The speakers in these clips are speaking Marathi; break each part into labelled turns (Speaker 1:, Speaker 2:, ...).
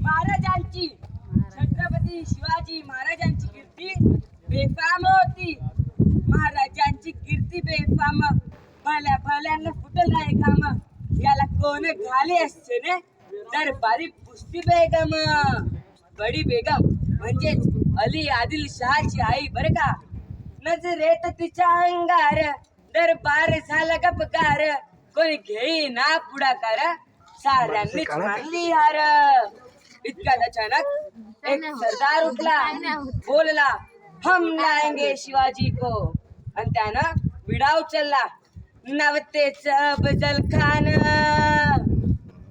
Speaker 1: महाराजांची. छत्रपती शिवाजी महाराजांची कीर्ती बेफाम होती. महाराजांची कीर्ती बेफाम. भल्या भल्यांना फुटल नाही काम. याला कोण घाले असते ने? दरबारी पुस्ती बेगम. बडी बेगम म्हणजेच अली आदिल शहाची आई बर का? नजरेत तिच्या अंगार. दरबार झाला गपकार कोणी घेई ना पुढाकार. साऱ्यांनीच मानली हार. इतक्यात अचानक एक सरदार उठला बोलला हम लाएंगे शिवाजी को. आणि त्यानं विडा उचलला. नवतेच बजल खान.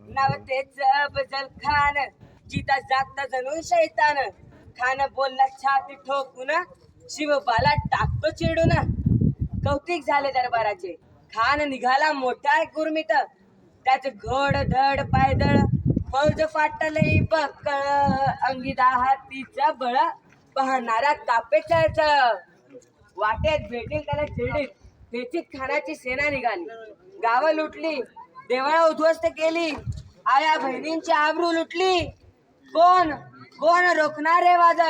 Speaker 1: नवतेच बजल खान. जिता जागता जणू शैतान. खान बोलला छाती ठोकून शिवबाला टाकतो चिडून. कौतिक झाले दरबाराचे. खान निघाला मोठा गुरमीत. त्याच घोड धड पायदळ मौज फाटले बकळ अंगिदा हातीचा बळ पाहणारा कापे वाटेत भेटेल त्याला चिरडीत. तेचीत खानाची सेना निघाली. गावं लुटली. देवळा उद्ध्वस्त केली. आया बहिणींची आबरू लुटली. कोण? कोण रोखणार रे वाद?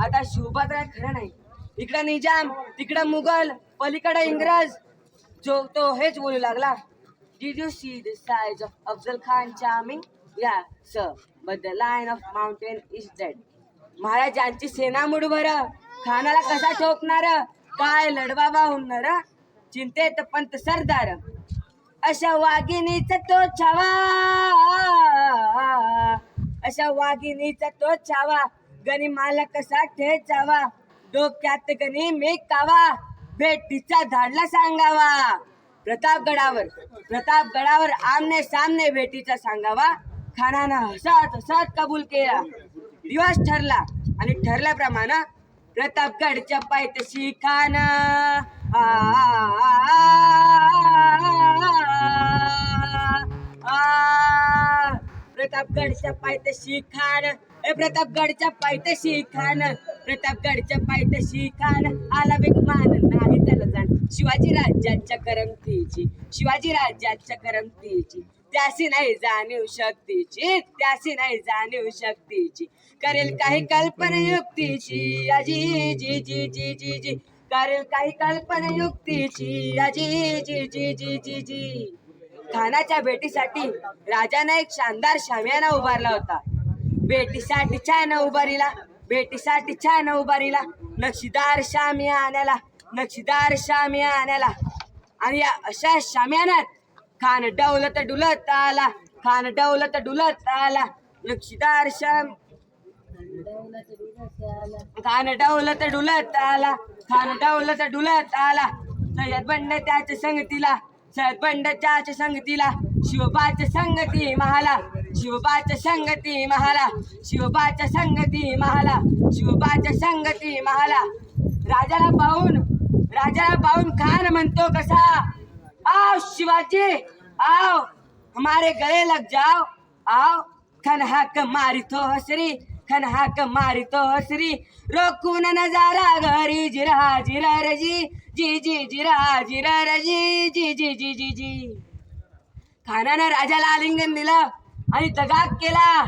Speaker 1: आता शिवपात्रा खरं नाही. इकडं निजाम तिकडं मुघल पलीकडे इंग्रज. जो तो हेच बोलू लागला. Did you see this size of Afzal Khan charming? या sir. But the line of mountain is dead. महाराजांची सेना मुठभर खानाला कसा ठोकणार? काय लढवा होणार चिंतेत पंत सरदार. अशा वाघिणीचा तो छावा. अशा वाघिणीचा तो छावा. गणी माला कसा ठेचावा? डोक्यात गणी मी कावा. भेटीचा धाडला सांगावा. प्रतापगडावर प्रतापगडावर आमने सामने भेटीचा सांगावा. खानानं हसत हसत कबूल केला दिवस ठरला आणि ठरल्याप्रमाणे प्रतापगडच्या पायथ्याशी खाना आ, प्रतापगडच्या पायथ्याशी खान ए प्रतापगडच्या पायथ्याशी खान प्रतापगडच्या पायथ्याशी खान आला बेगमान नाही त्याला जाण. शिवाजी राज्याच्या करमतीची शिवाजी राज्याच्या करमतीची. त्याशी नाही जाणीव शक्तीची त्यासी नाही जाणीव शक्तीची. करेल काही कल्पना युक्तीची आजी जी जी जी जी जी. करेल काही कल्पना युक्तीची आजी जी जी जी जी जी. खानाच्या भेटीसाठी राजाने एक शानदार शामियाना उभारला होता. भेटीसाठी छान उभारीला भेटीसाठी छान उभारीला. नक्षीदार शामियानाला नक्षीदार शामियानाला आणि या अशा शाम्यानात खान डवलत डुलत आला. खान डौलत डुलत आला. नक्षीदार शाम खान डवलत डुलत आला. खान डवलत डुलत आला. सय्यद बंड त्याच्या संगतीला. सय्यद बंड त्याच्या संगतीला. शिवबाच्या संगती महाला. शिवबाच्या संगती महाला शिवबाच्या संगती महाला शिवबाच्या संगती महाला. राजाला पाहून राजाला पाहून खान म्हणतो कसा? आओ शिवाजी आओ हमारे गले लग जाओ. आओ खन हाक मारी तो हसरी खन हाक मारी तो हसरी रोकून नजारा घरी जिरा जिरा रजी जी जी जिरा जिरा रजी जी जी जी जी जी. खानानं राजाला आलिंगन दिलं. आणि दगाग केला.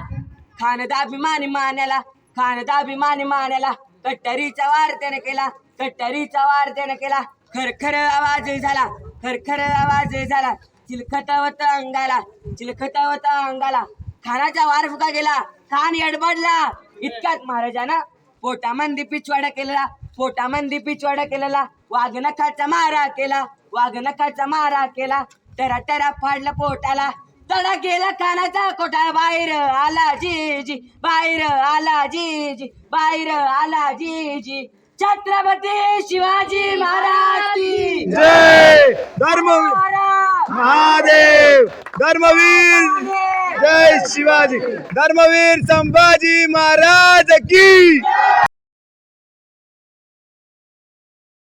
Speaker 1: खानदाभिमानी मान्याला खानदा अभिमानी मान्याला. कट्टरीचा वार त्याने केला कट्टरीचा वार त्याने केला. खरखर आवाज झाला खरखर आवाज झाला. चिलखतावत अंगाला चिलखतावत अंगाला. खानाचा वार फुका गेला खान यडबडला. इतक्यात महाराजानं पोटामंदी पिछवाडा केलेला पोटामंदी पिछवाडा केलेला. वाघनखाचा मारा केला वाघनखाचा मारा केला. टरा टरा फाडला पोटाला. तडा गेला खानाचा कोटा बाहेर आला जी जी बाहेर आला जी जी बाहेर आला जी जी छत्रपती शिवाजी महाराज की
Speaker 2: जय धर्म
Speaker 1: महाराज.
Speaker 2: महादेव धर्मवीर जय शिवाजी. धर्मवीर संभाजी महाराज की